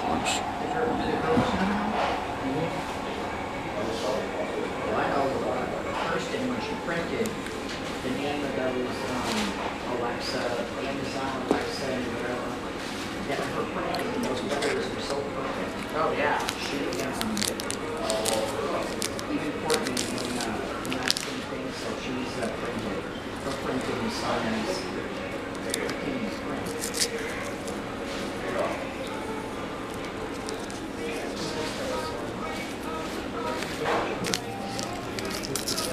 platforms.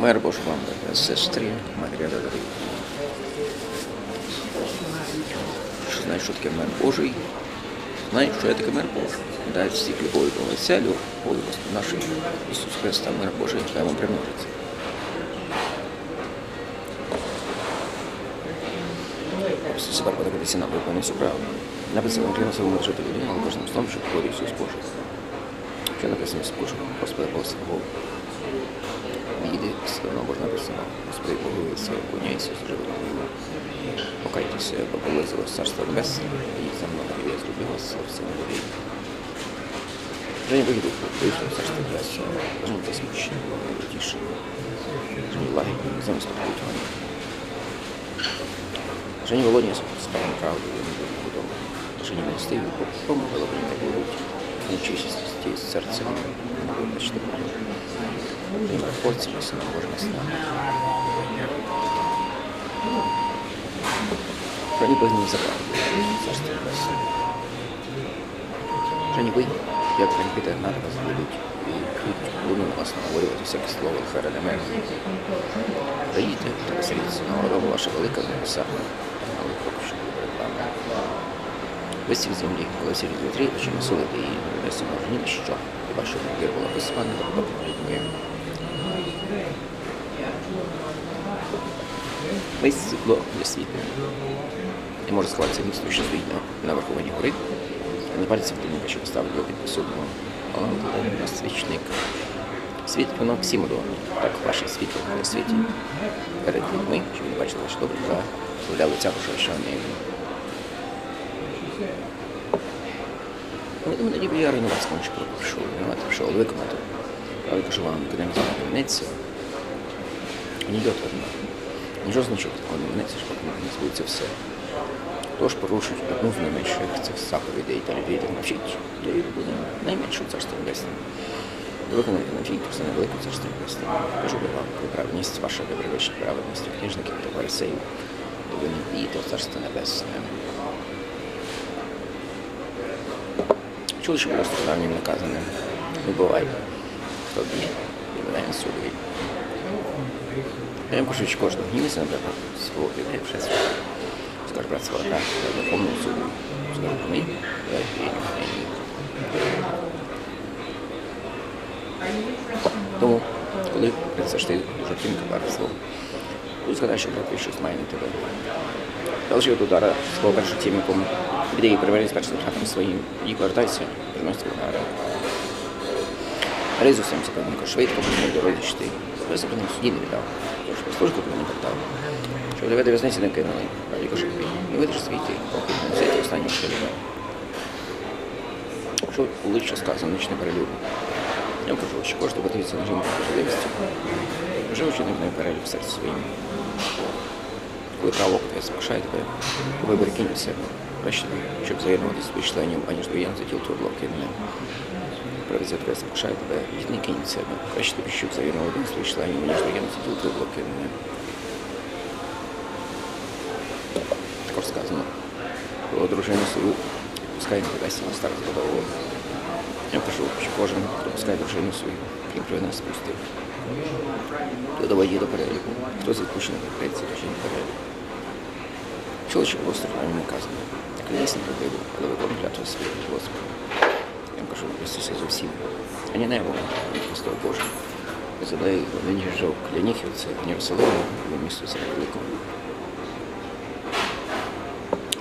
Мир Бож вам, сестрі, Марія Додорі. Що знаєш, що таке мир Божий? Знаєш, що є таке мир Божий? Дай всі любові до лиця, любові нашої Ісус Христа, мир Божий, хай вам примножиться. Ісус тепер подивитися на виконання всю правду. Написано, крім своєму жити людини, але кожним словом, що говорить Ісус Божий. Що написано Божий? Господи, благослови Віди, славно Боже написано, Господи, Богу, Сьогодні Ісус живе на війну. Покайтеся, бо близилось Царство Небесне, і за мною я зроблю вас всім людей. Вже не вийшло Царство Небесне, Бажаю та смущені, тіше. Жені лагідні, замість вони. Жені володні справам правду, я не буду не стою, помогла мені так будуть. Нечистості з серцем, вибачте, і проходці сина Божого сна. Що ніби не забрали, царство небесне. Що ніби, як він піде на вас будуть, і буду на вас наговорювати всяке слово лихаре на мене. Приїдьте та веселіться, ваша велика небеса, але поки що буде перед вами. Висів землі, коли від вітрі, чи не судити її, не ні на що, що вір була висипана до попередньої. Весь світло для світла. Не може сховатися місто, що стоїть на, на верховині гори, а не пальцем тільки, що поставив його під посудного. Але у нас свічник. Світ воно всім удобно. Так ваше світло на світі перед людьми, щоб вони бачили ваше добре виявляли ця що не Ну, думаю, ніби я реновацію конче прийшов, реновати прийшов виконати. Але кажу вам, зміниться, не йде одна. Нічого значить, коли не зміниться, що збудеться все. Тож порушить одну з найменших цих заповідей та людей так навчить, то і буде найменше царство небесне. Виконати навчить просто невелику царство небесне. Кажу до вам, про праведність ваша добровична праведність, книжників та фарисеїв, то ви не війте царство небесне. Чули, що просто давнім наказане. Не бувай. Хто б'є, мене судові. Я їм кажу, що кожного гнівся, наприклад, свого людей вже свого. Скажу, брат свого так, я Верховному суду. Скажу, ми, я і ні. Тому, коли це ж ти дуже тим кабарство, Тут згадай, що брати щось має на тебе. Залишив від удара свого першого тіміком, де її перевели з першим шахом своїм, і повертайся, приносить удари. Ризусом супернику швидко почав дорозі йти. Високому суді не віддав. Тож служку тобі не питав. Щоб до в'язниці не кинули, а щоб не видиш світи, поки не носити останню школі. Що лише сказано, ніч не перелюбу. Я кажу, що кожен подивиться на жінку можливості. Живучи не в неї перелюб серці своїм. Коли право спокушає тебе, вибір кинь себе. Краще, щоб заєднувати своїх членів, аніж до доєнти тіл трубло кинули. Правиця тебе спокушає тебе, дітний кинь від себе. Краще щоб заєднувати своїх членів, аніж до доєнти тіл трубло кинули. Також сказано, про дружину свою пускай не дасть на старт. Я кажу, що кожен, хто пускає дружину свою, крім провина спустив. То доводі до переліку. Хто з відпущених то ще не перелік. Чоловіче було стороні наказано. Так не не робив, але виконує клятву свою Господу. Я вам кажу, Христуся за всім. А не небо, а Христос Божий. Задає він жов Кляніхівце, в Єрусалиму, в місто це великому.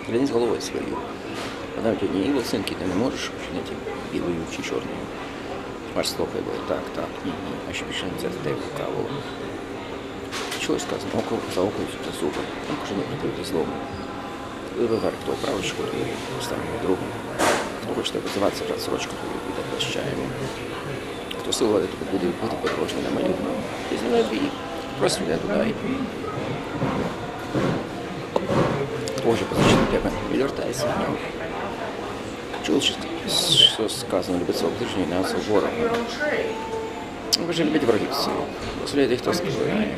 Гляни з головою своєю. Вона в одній волосинки ти не можеш вчинити білою чи чорною. Аж слухай, бо так, так, ні, а що більше не тебе лукаво. Чогось сказано, око за око за зуби. Там каже, не прикрити злому. Коли вибір, хто правий, що твою, ставимо другу. Хто хоче тебе позиватися, брат сорочку твою, буде прощаємо. Хто силувати тебе буде бути подорожній на малюбну. Ти знімає дві, просто йде туди. Хоче позичити тебе, відвертайся від нього. Чули, що, сказано, любить свого ближнього не свого ворога. Ви ж любить ворогів своїх. Дозволяйте, хто співає.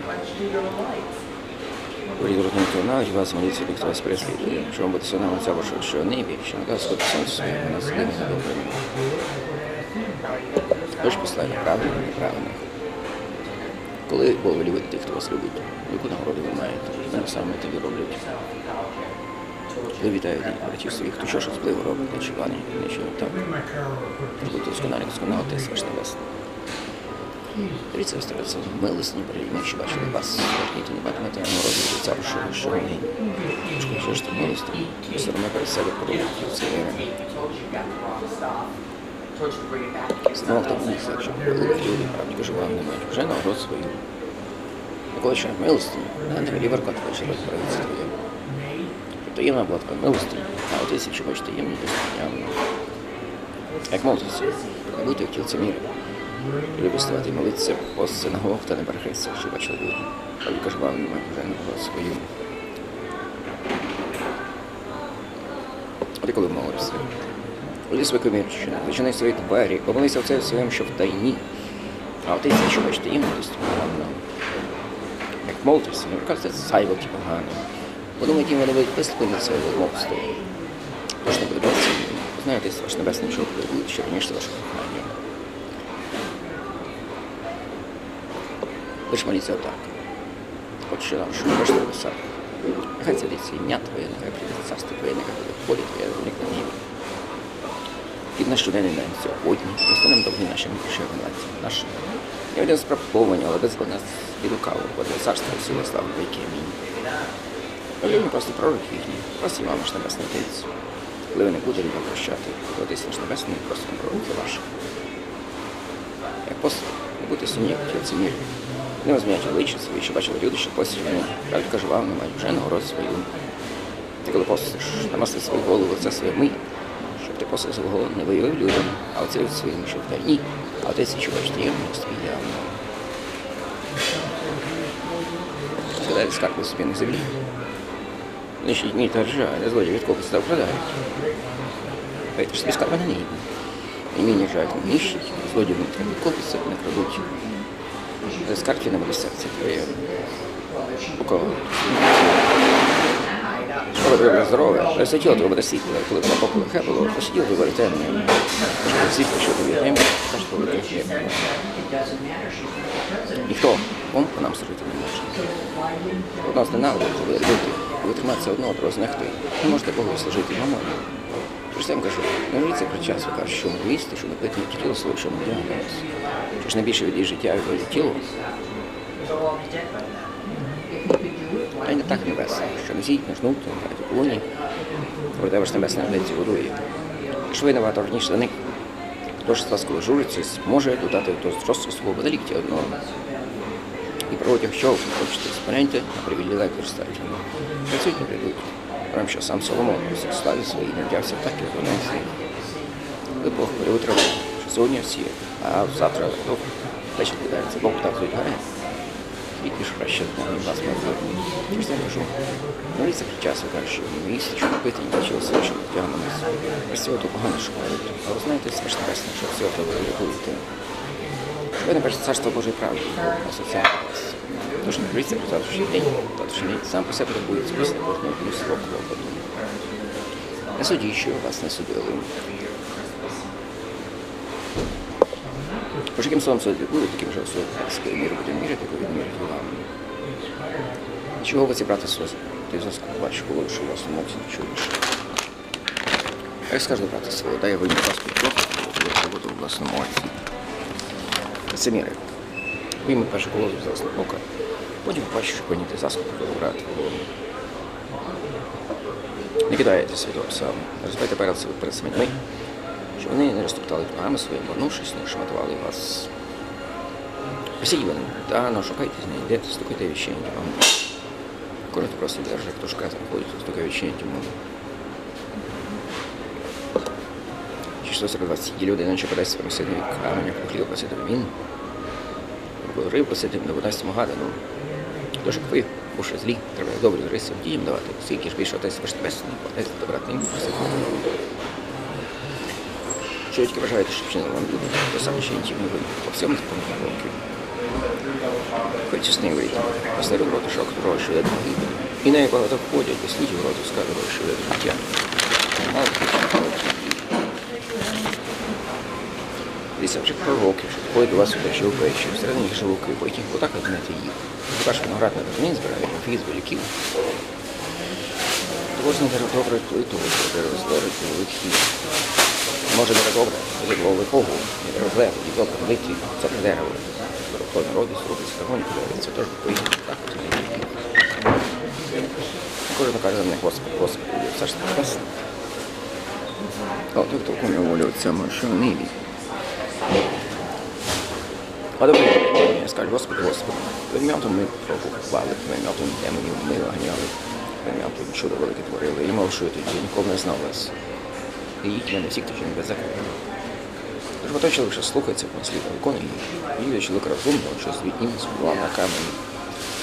Говоріть розуміти, навіть вас моліться, хто вас переслідує. Що вам буде сина Отця вашого, що небі, що наказ сходить сонце своє, вона з ними не добре. Тож послання правильно, неправильно. Коли Бог любить тих, хто вас любить, яку нагороду ви маєте, не саме тобі роблять. Коли вітаю день братів своїх, хто що ж особливо робить, наче вані, нічого так. Будьте досконалі, досконало, Отець ваш небесний. Дивіться, стараться милосні прийми, що бачили вас, верніте не батимете народу життя вашого, що вони. Що ж ти милості, все одно перед себе поробити це. Знову так місце, якщо були люди, правді кажу вам, не мають вже нагород свою. Такого що милості, на не велі варкот хоче розправитися твоє. Таємна була така милості, а от якщо хочеш таємно, то. Як молитися, будьте в тілці міри. Люби ставати і молитися по синагогах та не перехрестях, що бачили люди. Але кажу вам, немає вже свою. А ти коли молишся? Люди себе комірчина, починай свої двері, помолися в це своєму, що в тайні. А от якщо що бачите їм, то погано. Як молитися, не кажете, сайвоки погано. Подумайте, вони будуть виступлені своє відмовство. Тож не подобається, знаєте, ваш небесний чоловік буде ще раніше ваше кохання. Ж моліться отак. От що нам, що можна написати. Нехай цариться ім'я Твоє, нехай прийде царство Твоє, нехай буде полі Твоє, виник на небі. Під наш щоденний день сьогодні, просто нам довгі наші гріші винуватці наші. Не один спраповані, але без нас і лукаво, бо для царства і сила слави віки. Амінь. Люди просто пророк їхній, просто вам наш небесний Отець. Коли ви не будете вам прощати, Отець наш небесний, просто не пророки ваші. Як просто не будьте сумні, ці мір. Не возьмете обличчя свої, що бачили люди, що постійно вони. Правда кажу вам, не мають вже нагород свою. Ти коли постиш, намасли свою голову, це своє ми, щоб ти постив свого не виявив людям, а оце від своїм, що в дальні, а отець, що бачите, є в свій явно. Складайте скарби собі на землі. Мій та ржа, а злодій від когось та вкрадають. Поэтому собі скарби на небі. І мені жаль, не нищить, злодій не треба копиться, не крадуть. З карти не буде серце твоє. У кого? Коли тебе здорове, присвятіло тебе буде світло, коли вона б напоку лихе було, посиділо тебе темне. Світло, що тобі темне, та що тобі хліб. Ніхто он по нам служити не може. От нас не ненавидить, ви люди, ви триматися одного, другого знехти. Не можете Богу служити мамою. Тож я вам кажу, не моліться про час, ви кажете, що ми їсти, що напити не тіло своє, що ми вдягнемось. Що ж найбільше від її життя від тіло, If he could а й не так небесне, що носіть, нажнуть, грають у полоні, проте ваш небесне небеці водує. Якщо ви набагато раніше за них, хто ж з вас, коли журиться, може додати до зросту свого водоліктя одного. І протягом що ви хочете споненьте, а привілі користати. Працюють не прийдуть. Прям що сам Соломон славі своїй не вдявся так, як вони всі. Ви Бог переутро, що сьогодні всі, а завтра ну, вечір кидається. Бог так гаре. І ж краще з вас можливо. Через я кажу, під часу, каже, що не їсти, що напити, не бачили все, що тягнемось. Ось цього то погано шукають. А ви знаєте, ж небесне, що всього того рятуєте. Ви не царство Божої правди, а. Тож не боріться про завтрашній день, завтрашній сам по себе турбується після кожного свого клопоту. Не судіть, що вас не судили. Ж яким словом судити буде, таким же особистською мірою буде міряти, яку відміряти вам. Чого ви ці брати сльози? Ти зв'язку бачиш, коли що у вас на мовці не чуєш. Я скажу до брата свого, дай я вийму трохи, я буду в власному оці. лицеміри. Він перший колозу за Снопока, потім побачив, що поніти засобу грати. Не кидайте свідомцям, розбайте перед себе перед самими, щоб вони не розтоптали ногами своїми, вернувшись, не шматували вас. Посіяли, да, но шукайте, знайдете, стукайте вещей, вам. Коротко просто держи, кто шкаф заходит, столько вещей, тем 1622 людина, що подасть своєму сину каменю, поклів посидив він, говорив посидив, не вона гадану. Тож ви, бо що злі, треба добрі риси діям давати, скільки ж більше отець ваш небесний, отець добрати їм посидив. Що тільки бажаєте, щоб чинили вам люди, то саме ще інтімні ну, ви, по всьому заповнені волки. Хоч існий вийти, посеред роти шок, гроші, я І на якого так ходять, досліді в роту, скажу, гроші, я життя. Мало Дивіться, вже пророки, що ходять до вас сюди, що впечі, всередині їх живуки, потім отак однете їх. Ваш виноград на розмін збирає, фіз болюків. Кожен дерево добре плиту, дерево здорить, великий. Може не добре, буде було лихого, не дерево зле, і добре великі, це не дерево. Доросло народу, зробить скагонь, це теж поїхати так, от не. Кожен каже мене, Господи, Господи, це ж небесне. О, той, хто волю цьому, що не небі. А добре, я скажу, Господи, Господи, Твоїм ми прокупували, Твоїм демонів ми виганяли, Твоїм чудо велике творили. І мов, я тоді ніколи не знав вас. І їдь мене всіх, хто не беззаконні. Тож бо той чоловік, слухається, послідно виконує, і від чоловіка розумного, що звітні, збував на камені.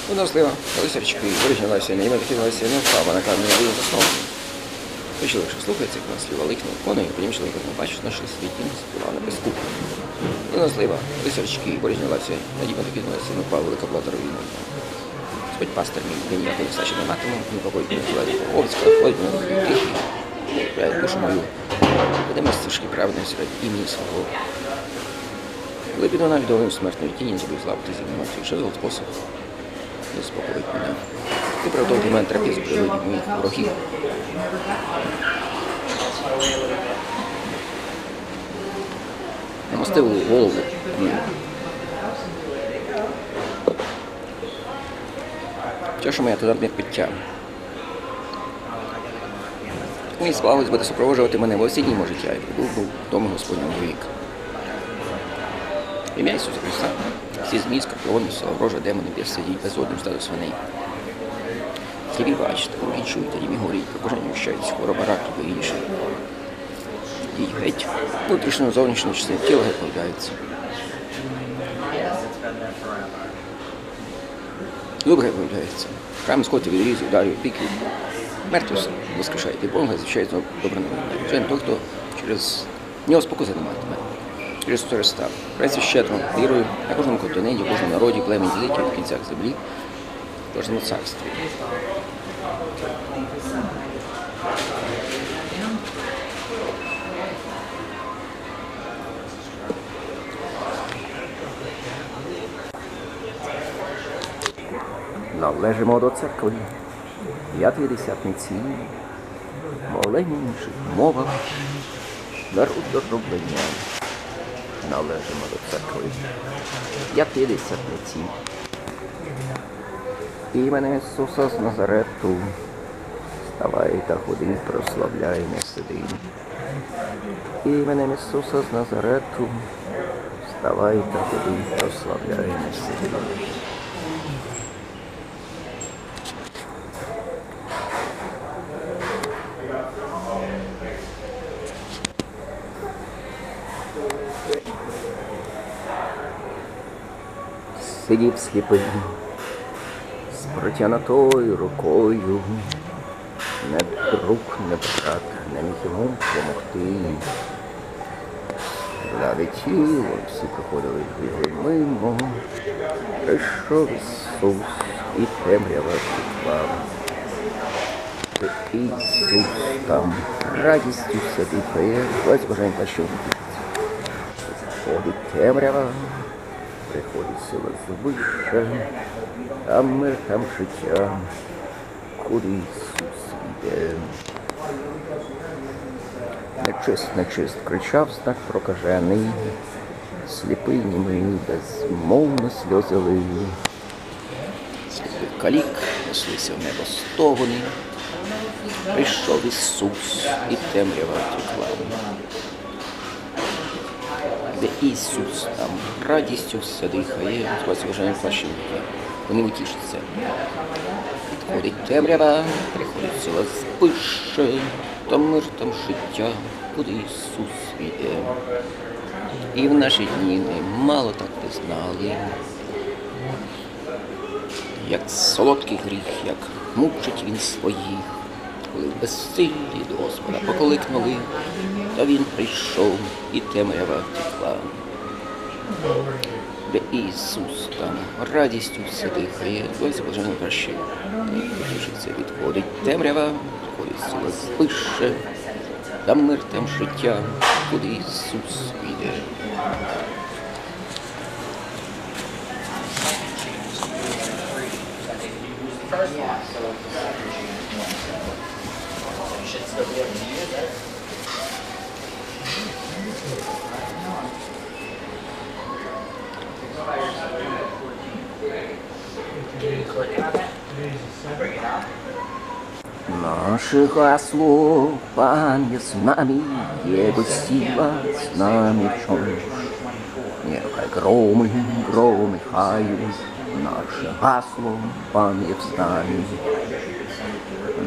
Вона злива, лисарчики, вирізнялася, не такі налися, не впала на камені, були засновані. Чоловік, що слухається, як нас ліва лихне, виконує, потім чоловік не бачить, наші світі, збував на песку. Вона злива, лисарчики, вирізнялася, надібно такі налися, не впала велика плата руїна. Господь пастор мій, він ніякої нестачі не матиме, він покоїть мене зладі по овця, ходить мене тихі, купляє душу мою. Ведемо стежки праведної серед імені свого. Коли піду навіть довгим смертної тіні, зроблю злавити зі мною, що золот спосіб заспокоїть мене. Ти правдов для мене трапезу приводить моїх ворогів. Намостив голову. Чаша моя туди пиття. Мій славець буде супроводжувати мене в осінній мого життя і прибув був дому Господнього вік. В Ім'я Ісуса Христа. Всі змій, скорпіони, ворожа, демони, без сидіть, без одним стаду свиней. Сліпі бачите, руки чуєте, німі горіть, прокажені вщаються, хвороба рак і інше. Їдь геть. Внутрішньо, зовнішньо частина тіла геть появляється. Добре виявляється. Храм скоти відрізу, ударів, піків. Мертві воскрешають. І Бога звичайно добре новина. Звичайно, той, хто через нього спокуси не матиме. Через Христа. Працю щедро, вірою на кожному континенті, кожному народі, племені, в кінцях землі, в кожному царстві. Належимо до церкви, п'ятий десятниці, молені інших мовах, народ дороблення. Належимо до церкви, п'ятий десятниці, Іменем Ісуса з Назарету, вставай та ходи, прославляй не сиди. Іменем Ісуса з Назарету, вставай та ходи, прославляй не сиди. Сидів сліпий, з протянутою рукою, не друг, не брат, не міг йому допомогти. Ради тіло всі проходили бігли мимо, прийшов Ісус і темрява втекла. Ісус там радістю дихає, ось боженька, що Ходить темрява, приходить сила звище, там мир, там життя, куди Ісус. Нечист, нечист, кричав знак прокажений, сліпий німий, безмовно сльози лили. Сліпий калік, неслися в небо стогони, прийшов Ісус, і темрява втекла. Де Ісус там радістю все дихає, ось вважаємо плащівники. Вони не тішаться. Підходить темрява, приходить сила спише, там мир, там життя, куди Ісус йде. І в наші дні немало так не знали, як солодкий гріх, як мучить він своїх, коли в безсиллі до Господа покликнули, та він прийшов, і темрява втекла. Де Ісус там радістю все дихає, ось бажано краще. Це відходить темрява, відходить спише, там мир, там життя, куди Ісус йде. Наше гасло, Пан є з нами, Его сила з нами в чому. Нехай громи, громи хаю, наше гасло, Пан є з нами.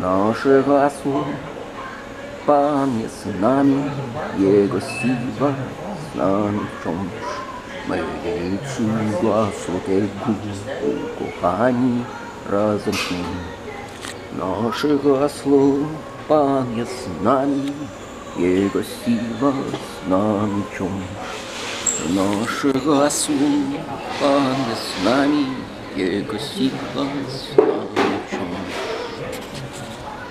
Наше гасло, Пан є з нами, Его сила з нами в чому. Ми цю гасло тельку у коханні Наше гасло, пан з нами, Его сила з нами в Наших гасло, пан з нами, Его сила з нами.